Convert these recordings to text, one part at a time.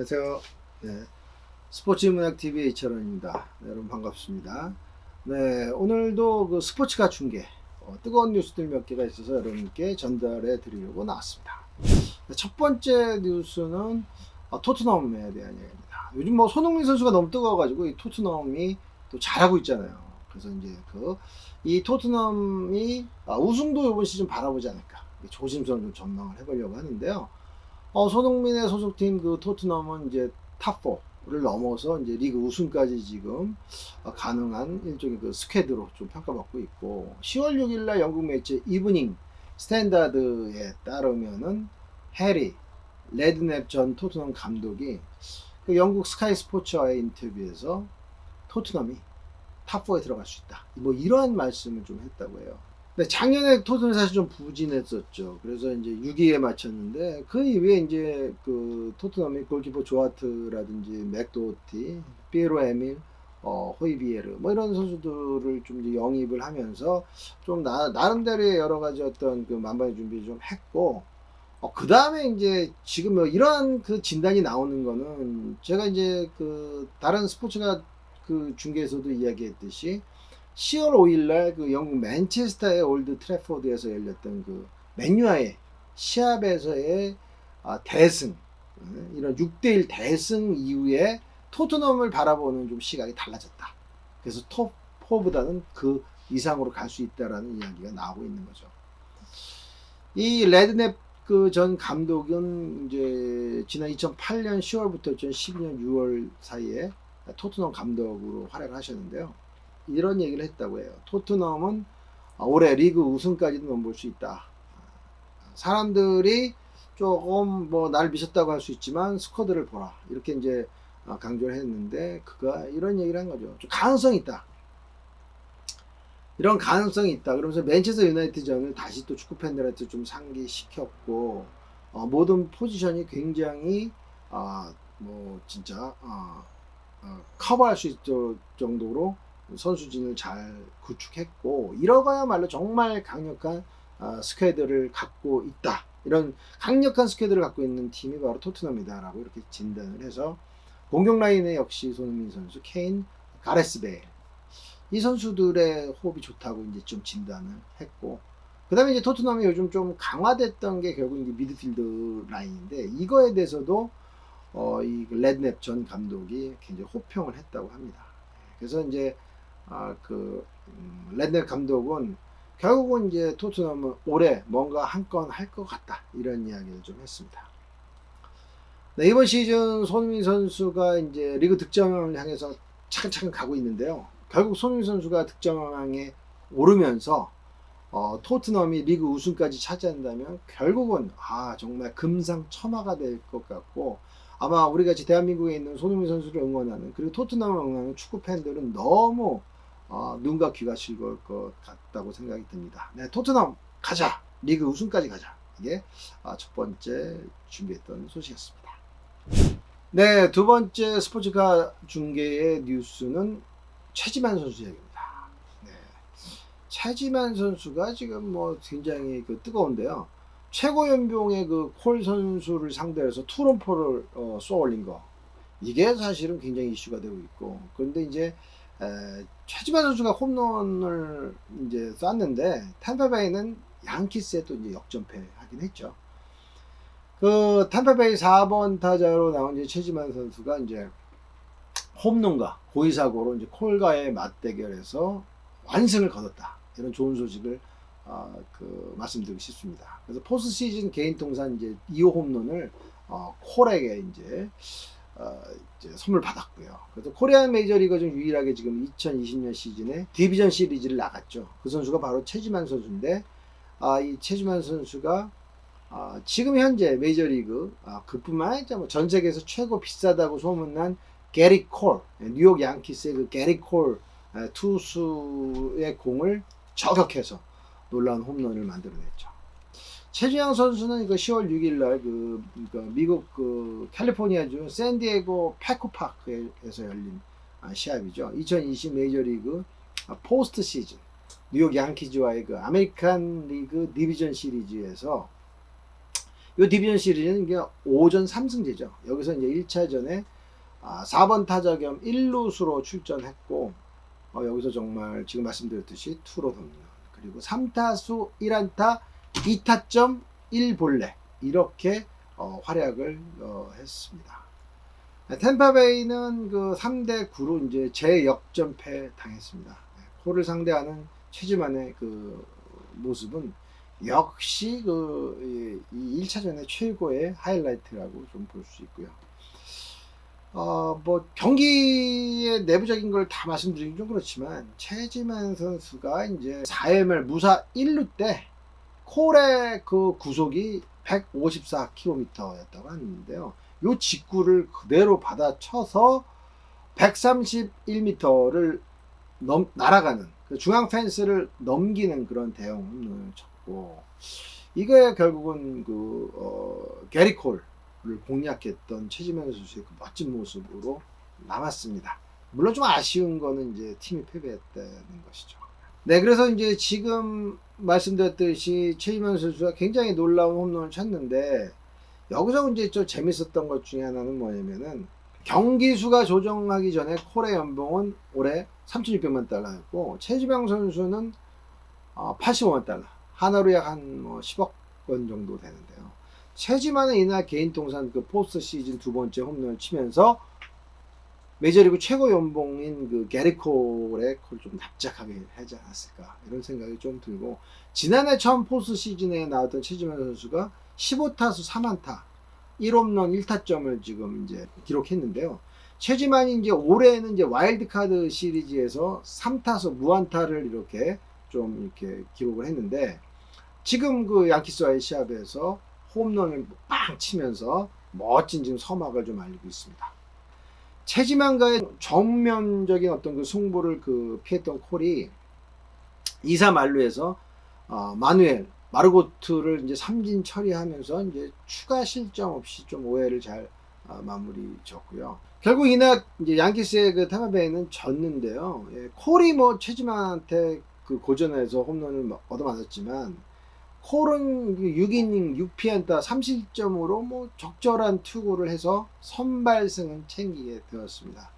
안녕하세요. 네. 스포츠 문학 TV 이철원입니다. 네, 여러분 반갑습니다. 네, 오늘도 그 스포츠가 중계 어, 뜨거운 뉴스들 몇 개가 있어서 여러분께 전달해 드리려고 나왔습니다. 네, 첫 번째 뉴스는 어, 토트넘에 대한 얘기입니다. 요즘 뭐 손흥민 선수가 너무 뜨거워가지고 이 토트넘이 또 잘하고 있잖아요. 그래서 이제 그 이 토트넘이 아, 우승도 이번 시즌 바라보지 않을까 조심스러운 좀 전망을 해보려고 하는데요. 어, 손흥민의 소속팀 그 토트넘은 이제 탑4를 넘어서 이제 리그 우승까지 지금 어, 가능한 일종의 그 스퀘드로 좀 평가받고 있고 10월 6일 날 영국 매체 이브닝 스탠다드에 따르면은 해리 레드넵 전 토트넘 감독이 그 영국 스카이 스포츠와의 인터뷰에서 토트넘이 탑4에 들어갈 수 있다. 뭐 이러한 말씀을 좀 했다고 해요. 근데 작년에 토트넘이 사실 좀 부진했었죠. 그래서 이제 6위에 맞췄는데 그 이후에 이제 그 토트넘이 골키퍼 조아트라든지 맥도티, 피에로 에밀, 어, 호이비에르 뭐 이런 선수들을 좀 이제 영입을 하면서 좀 나, 나름대로의 여러 가지 어떤 그 만반의 준비 좀 했고 어, 그 다음에 이제 지금 뭐 이러한 그 진단이 나오는 거는 제가 이제 그 다른 스포츠가 그 중계에서도 이야기했듯이 10월 5일 날 그 영국 맨체스터의 올드 트래포드에서 열렸던 그 맨유와의 시합에서의 아, 대승 어, 이런 6대1 대승 이후에 토트넘을 바라보는 좀 시각이 달라졌다. 그래서 톱4보다는 그 이상으로 갈 수 있다라는 이야기가 나오고 있는 거죠. 이 레드넵 그 전 감독은 이제 지난 2008년 10월부터 2012년 6월 사이에 토트넘 감독으로 활약을 하셨는데요. 이런 얘기를 했다고 해요. 토트넘은 올해 리그 우승까지도 넘볼 수 있다. 사람들이 조금 뭐 날 미쳤다고 할 수 있지만 스쿼드를 보라. 이렇게 이제 강조를 했는데 그가 이런 얘기를 한 거죠. 좀 가능성이 있다. 이런 가능성이 있다. 그러면서 맨체스터 유나이티전을 다시 또 축구 팬들한테 좀 상기시켰고 어, 모든 포지션이 굉장히 아, 뭐 진짜 어, 어, 커버할 수 있을 정도로 선수진을 잘 구축했고 이러가야말로 정말 강력한 어, 스퀘드를 갖고 있다. 이런 강력한 스퀘드를 갖고 있는 팀이 바로 토트넘이다라고 이렇게 진단을 해서 공격 라인에 역시 손흥민 선수, 케인, 가레스 베일 이 선수들의 호흡이 좋다고 이제 좀 진단을 했고 그다음에 이제 토트넘이 요즘 좀 강화됐던 게 결국 이제 미드필드 라인인데 이거에 대해서도 어, 이 레드넵 전 감독이 굉장히 호평을 했다고 합니다. 그래서 이제 아, 그 음, 레드넵 감독은 결국은 이제 토트넘은 올해 뭔가 한 건 할 것 같다 이런 이야기를 좀 했습니다. 네, 이번 시즌 손흥민 선수가 이제 리그 득점을 향해서 차근차근 가고 있는데요. 결국 손흥민 선수가 득점왕에 오르면서 어, 토트넘이 리그 우승까지 차지한다면 결국은 아 정말 금상첨화가 될 것 같고 아마 우리 같이 대한민국에 있는 손흥민 선수를 응원하는 그리고 토트넘을 응원하는 축구 팬들은 너무 어, 눈과 귀가 즐거울 것 같다고 생각이 듭니다. 네, 토트넘 가자 리그 우승까지 가자 이게 아, 첫 번째 준비했던 소식이었습니다. 네, 두 번째 스포츠카 중계의 뉴스는 최지만 선수 얘기입니다. 네. 최지만 선수가 지금 뭐 굉장히 그 뜨거운데요. 최고 연봉의 그 콜 선수를 상대해서 투런포를 어, 쏘올린 거. 이게 사실은 굉장히 이슈가 되고 있고. 그런데 이제 에, 최지만 선수가 홈런을 이제 쐈는데 탐파베이는 양키스에 또 이제 역전패하긴 했죠. 그 탐파베이 4번 타자로 나온 이제 최지만 선수가 이제 홈런과 고의사고로 이제 콜과의 맞대결에서 완승을 거뒀다. 이런 좋은 소식을 어, 그 말씀드리고 싶습니다. 그래서 포스 시즌 개인 통산 이제 2호 홈런을 어, 콜에게 이제, 어, 이제 선물 받았고요. 그래서 코리안 메이저리그 중 유일하게 지금 2020년 시즌에 디비전 시리즈를 나갔죠. 그 선수가 바로 최지만 선수인데 아, 이 최지만 선수가 아, 지금 현재 메이저리그 아, 그뿐만 아니라 뭐 전 세계에서 최고 비싸다고 소문난 게리 콜, 뉴욕 양키스의 그 게리 콜 투수의 공을 저격해서 놀라운 홈런을 만들어냈죠. 최주영 선수는 그 10월 6일 날 그, 미국 그 캘리포니아주 샌디에고 패코파크에서 열린 시합이죠. 2020 메이저리그 포스트 시즌 뉴욕 양키즈와의 그 아메리칸 리그 디비전 시리즈에서 이 디비전 시리즈는 이게 5전 3승제죠. 여기서 이제 1차전에 아, 4번 타자 겸 1루수로 출전했고 어, 여기서 정말 지금 말씀드렸듯이 투로 홈런 그리고 3타수 1안타 2타점 1볼넷 이렇게 어, 활약을 어, 했습니다. 템파베이는 그 3대 9로 이제 재역전패 당했습니다. 코를 상대하는 최지만의 그 모습은 역시 그, 이 1차전의 최고의 하이라이트라고 좀 볼 수 있고요. 어, 뭐, 경기의 내부적인 걸 다 말씀드리긴 좀 그렇지만, 최지만 선수가 이제 4회 말 무사 1루 때, 콜의 그 구속이 154km였다고 하는데요. 요 직구를 그대로 받아 쳐서 131m를 넘, 날아가는 그 중앙 펜스를 넘기는 그런 대형 홈런을 쳤고 이거에 결국은 그 어, 게리 콜을 공략했던 최지명 선수의 그 멋진 모습으로 남았습니다. 물론 좀 아쉬운 거는 이제 팀이 패배했다는 것이죠. 네, 그래서 이제 지금 말씀드렸듯이 최지명 선수가 굉장히 놀라운 홈런을 쳤는데 여기서 이제 좀 재밌었던 것 중에 하나는 뭐냐면은 경기 수가 조정하기 전에 콜의 연봉은 올해 3,600만 달러였고 최지병 선수는 85만 달러 하나로 약 한 뭐 10억 원 정도 되는데요. 최지만은 이날 개인 통산 그 포스트 시즌 두 번째 홈런을 치면서 메이저리그 최고 연봉인 그 게리콜의 콜좀 납작하게 하지 않았을까 이런 생각이 좀 들고 지난해 처음 포스트 시즌에 나왔던 최지만 선수가 15타수 3안타 1홈런 1타점을 지금 이제 기록했는데요. 최지만이 이제 올해는 이제 와일드카드 시리즈에서 3타수 무안타를 이렇게 좀 이렇게 기록을 했는데 지금 그 양키스와의 시합에서 홈런을 빵 치면서 멋진 지금 서막을 좀 알리고 있습니다. 최지만과의 정면적인 어떤 그 승부를 그 피했던 콜이 2사 만루에서 어, 마누엘 마르고트를 이제 삼진 처리하면서 이제 추가 실점 없이 좀 오해를 잘 어, 마무리 졌고요. 결국 이날 이제 양키스의 그 타마베이는 졌는데요. 예, 콜이 뭐 최지만한테 그 고전에서 홈런을 얻어맞았지만 콜은 6이닝 6피안타 3실점으로 뭐 적절한 투구를 해서 선발승은 챙기게 되었습니다.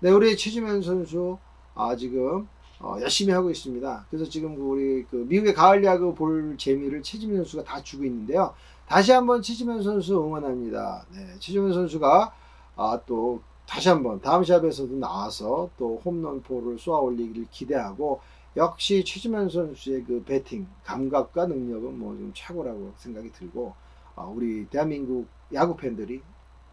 네, 우리 최지만 선수 아, 지금 어, 열심히 하고 있습니다. 그래서 지금 그 우리 그 미국의 가을 야구 볼 재미를 최지민 선수가 다 주고 있는데요. 다시 한번 최지민 선수 응원합니다. 네, 최지민 선수가 아, 또 다시 한번 다음 샵에서도 나와서 또 홈런포를 쏘아 올리기를 기대하고 역시 최지만 선수의 그 배팅 감각과 능력은 뭐 좀 최고라고 생각이 들고 아, 우리 대한민국 야구 팬들이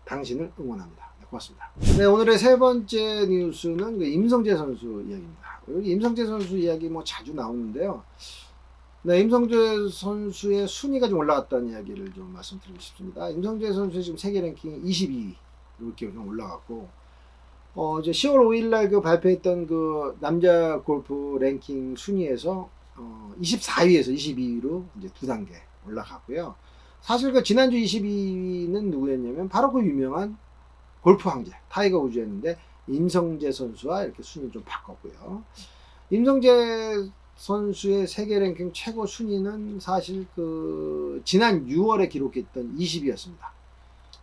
당신을 응원합니다. 네, 고맙습니다. 네, 오늘의 세 번째 뉴스는 그 임성재 선수 이야기입니다. 여기 임성재 선수 이야기 뭐 자주 나오는데요. 네, 임성재 선수의 순위가 좀 올라갔다는 이야기를 좀 말씀드리고 싶습니다. 임성재 선수 지금 세계 랭킹 22 이렇게 좀 올라갔고, 어, 이제 10월 5일 날 그 발표했던 그 남자 골프 랭킹 순위에서 어, 24위에서 22위로 이제 두 단계 올라갔고요. 사실 그 지난주 22위는 누구였냐면 바로 그 유명한 골프 황제 타이거 우즈였는데 임성재 선수와 이렇게 순위 좀 바꿨고요. 임성재 선수의 세계 랭킹 최고 순위는 사실 그 지난 6월에 기록했던 20위였습니다.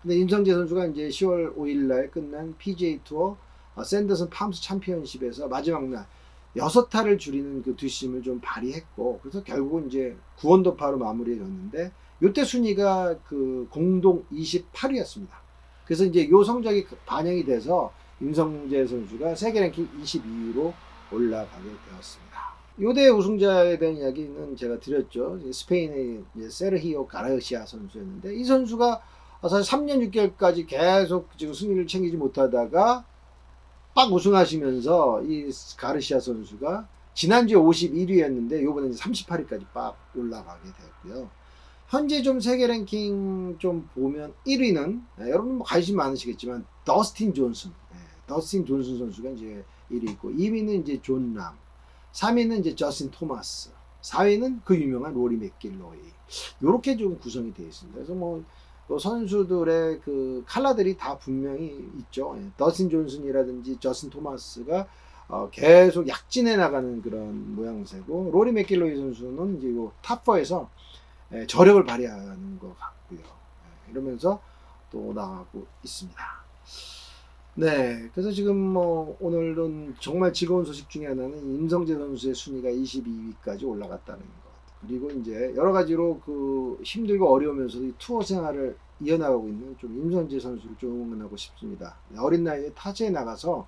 근데 임성재 선수가 이제 10월 5일 날 끝난 PGA 투어 어, 샌더슨 팜스 챔피언십에서 마지막 날 여섯 타를 줄이는 그 뒷심을 좀 발휘했고 그래서 결국은 이제 9원더파로 마무리해졌는데 요때 순위가 그 공동 28위였습니다. 그래서 이제 요 성적이 반영이 돼서 임성재 선수가 세계 랭킹 22위로 올라가게 되었습니다. 요대 우승자에 대한 이야기는 제가 드렸죠. 스페인의 세르히오 가르시아 선수였는데 이 선수가 사실 3년 6개월까지 계속 지금 승리를 챙기지 못하다가 빡 우승하시면서 이 가르시아 선수가 지난주에 51위였는데 요번에 38위까지 빡 올라가게 되었고요. 현재 좀 세계 랭킹 좀 보면 1위는 네, 여러분 뭐 관심 많으시겠지만 더스틴 존슨, 네, 더스틴 존슨 선수가 이제 1위 있고 2위는 이제 존 람, 3위는 이제 저스틴 토마스, 4위는 그 유명한 로리 맥길로이. 이렇게 좀 구성이 되어 있습니다. 그래서 뭐 선수들의 그 칼라들이 다 분명히 있죠. 예, 더스틴 존슨이라든지 저스틴 토마스가 어, 계속 약진해 나가는 그런 모양새고 로리 맥길로이 선수는 이제 탑4에서 예, 저력을 발휘하는 것 같고요. 이러면서 또 나가고 있습니다. 네, 그래서 지금 뭐 오늘은 정말 즐거운 소식 중에 하나는 임성재 선수의 순위가 22위까지 올라갔다는 것. 그리고 이제 여러 가지로 그 힘들고 어려우면서도 이 투어 생활을 이어나가고 있는 좀 임성재 선수를 좀 응원하고 싶습니다. 어린 나이에 타지에 나가서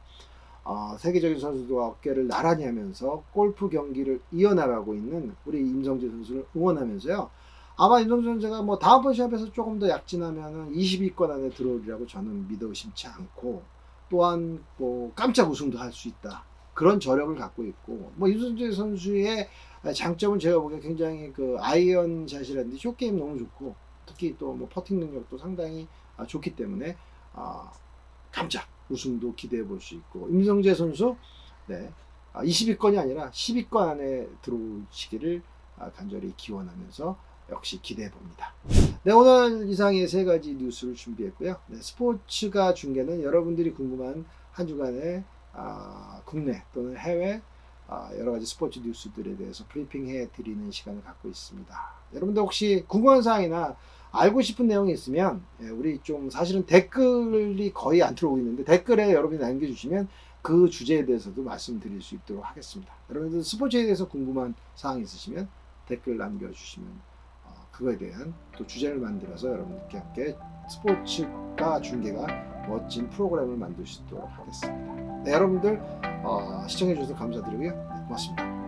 어, 세계적인 선수들과 어깨를 나란히 하면서 골프 경기를 이어나가고 있는 우리 임성재 선수를 응원하면서요. 아마 임성재 선수가 뭐 다음번 시합에서 조금 더 약진하면은 20위권 안에 들어오리라고 저는 믿어 의심치 않고 또한 뭐 깜짝 우승도 할 수 있다. 그런 저력을 갖고 있고 뭐 임성재 선수의 장점은 제가 보기에 굉장히 그 아이언 샷이라든지 숏 게임 너무 좋고 특히 또 뭐 퍼팅 능력도 상당히 아, 좋기 때문에 아, 깜짝 우승도 기대해 볼 수 있고 임성재 선수 네, 아, 20위권이 아니라 10위권 안에 들어오시기를 아, 간절히 기원하면서 역시 기대해 봅니다. 네 오늘 이상의 세 가지 뉴스를 준비했고요. 네, 스포츠가 중계는 여러분들이 궁금한 한 주간의 아, 국내 또는 해외 아, 여러 가지 스포츠 뉴스들에 대해서 브리핑해 드리는 시간을 갖고 있습니다. 여러분들 혹시 궁금한 사항이나 알고 싶은 내용이 있으면 예, 우리 좀 사실은 댓글이 거의 안 들어오고 있는데 댓글에 여러분이 남겨주시면 그 주제에 대해서도 말씀드릴 수 있도록 하겠습니다. 여러분들 스포츠에 대해서 궁금한 사항 있으시면 댓글 남겨주시면 어, 그거에 대한 또 주제를 만들어서 여러분들께 함께 스포츠가 중계가 멋진 프로그램을 만들 수 있도록 하겠습니다. 네, 여러분들 어, 시청해 주셔서 감사드리고요. 네, 고맙습니다.